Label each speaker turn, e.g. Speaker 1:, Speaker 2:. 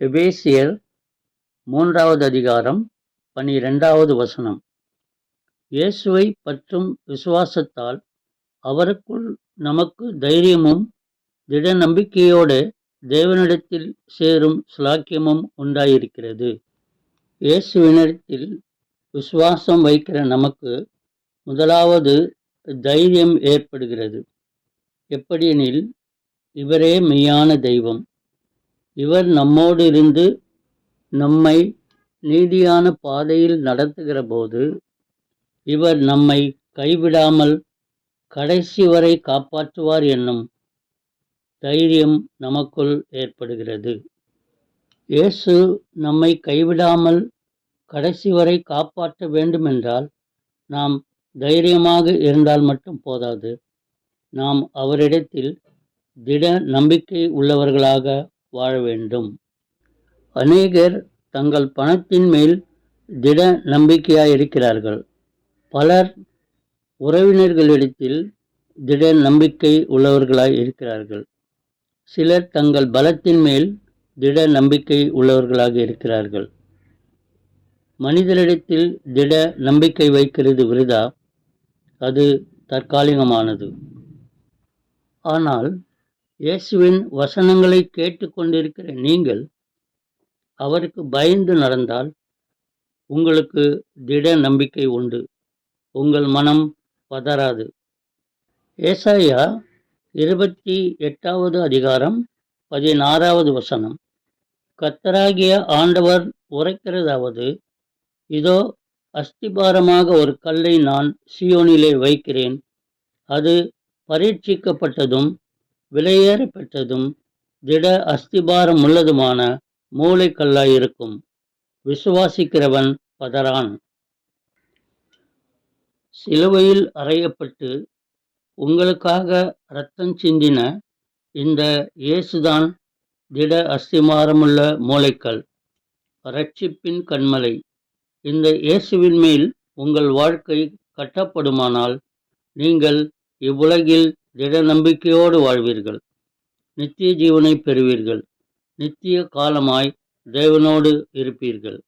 Speaker 1: எபேசியர் மூன்றாவது அதிகாரம் பனிரெண்டாவது வசனம். இயேசுவை பற்றும் விசுவாசத்தால் அவருக்குள் நமக்கு தைரியமும் திட நம்பிக்கையோடு தேவனிடத்தில் சேரும் சிலாக்கியமும் உண்டாயிருக்கிறது. இயேசுவினிடத்தில் விசுவாசம் வைக்கிற நமக்கு முதலாவது தைரியம் ஏற்படுகிறது. எப்படியெனில் இவரே மெய்யான தெய்வம். இவர் நம்மோடு இருந்து நம்மை நீதியான பாதையில் நடத்துகிற போது இவர் நம்மை கைவிடாமல் கடைசி வரை காப்பாற்றுவார் என்னும் தைரியம் நமக்குள் ஏற்படுகிறது. இயேசு நம்மை கைவிடாமல் கடைசி வரை காப்பாற்ற வேண்டுமென்றால் நாம் தைரியமாக இருந்தால் மட்டும் போதாது. நாம் அவரிடத்தில் திட நம்பிக்கை உள்ளவர்களாக வாழ வேண்டும். அநேகர் தங்கள் பணத்தின் மேல் திட நம்பிக்கையாக இருக்கிறார்கள். பலர் உறவினர்களிடத்தில் திட நம்பிக்கை உள்ளவர்களாய் இருக்கிறார்கள். சிலர் தங்கள் பலத்தின் மேல் திட நம்பிக்கை உள்ளவர்களாக இருக்கிறார்கள். மனிதரிடத்தில் திட நம்பிக்கை வைக்கிறது விருதா? அது தற்காலிகமானது. ஆனால் இயேசுவின் வசனங்களை கேட்டுக்கொண்டிருக்கிற நீங்கள் அவருக்கு பயந்து நடந்தால் உங்களுக்கு திட நம்பிக்கை உண்டு. உங்கள் மனம் பதறாது. ஏசாயா இருபத்தி எட்டாவது அதிகாரம் பதினாறாவது வசனம். கத்தராகிய ஆண்டவர் உரைக்கிறதாவது இதோ அஸ்திபாரமாக ஒரு கல்லை நான் சியோனிலே வைக்கிறேன். அது பரீட்சிக்கப்பட்டதும் விலையேற பெற்றதும் திட அஸ்திபாரம் உள்ளதுமான மூளைக்கல்லாய் இருக்கும் விசுவாசிக்கிறவன் பதறான். சிலுவையில் அறையப்பட்டு உங்களுக்காக இரத்தம் சிந்தின இந்த இயேசுதான் திட அஸ்திமாரமுள்ள மூளைக்கல். ரட்சிப்பின் கண்மலை. இந்த இயேசுவின் மேல் உங்கள் வாழ்க்கை கட்டப்படுமானால் நீங்கள் இவ்வுலகில் திட நம்பிக்கையோடு வாழ்வீர்கள். நித்திய ஜீவனை பெறுவீர்கள். நித்திய காலமாய் தேவனோடு இருப்பீர்கள்.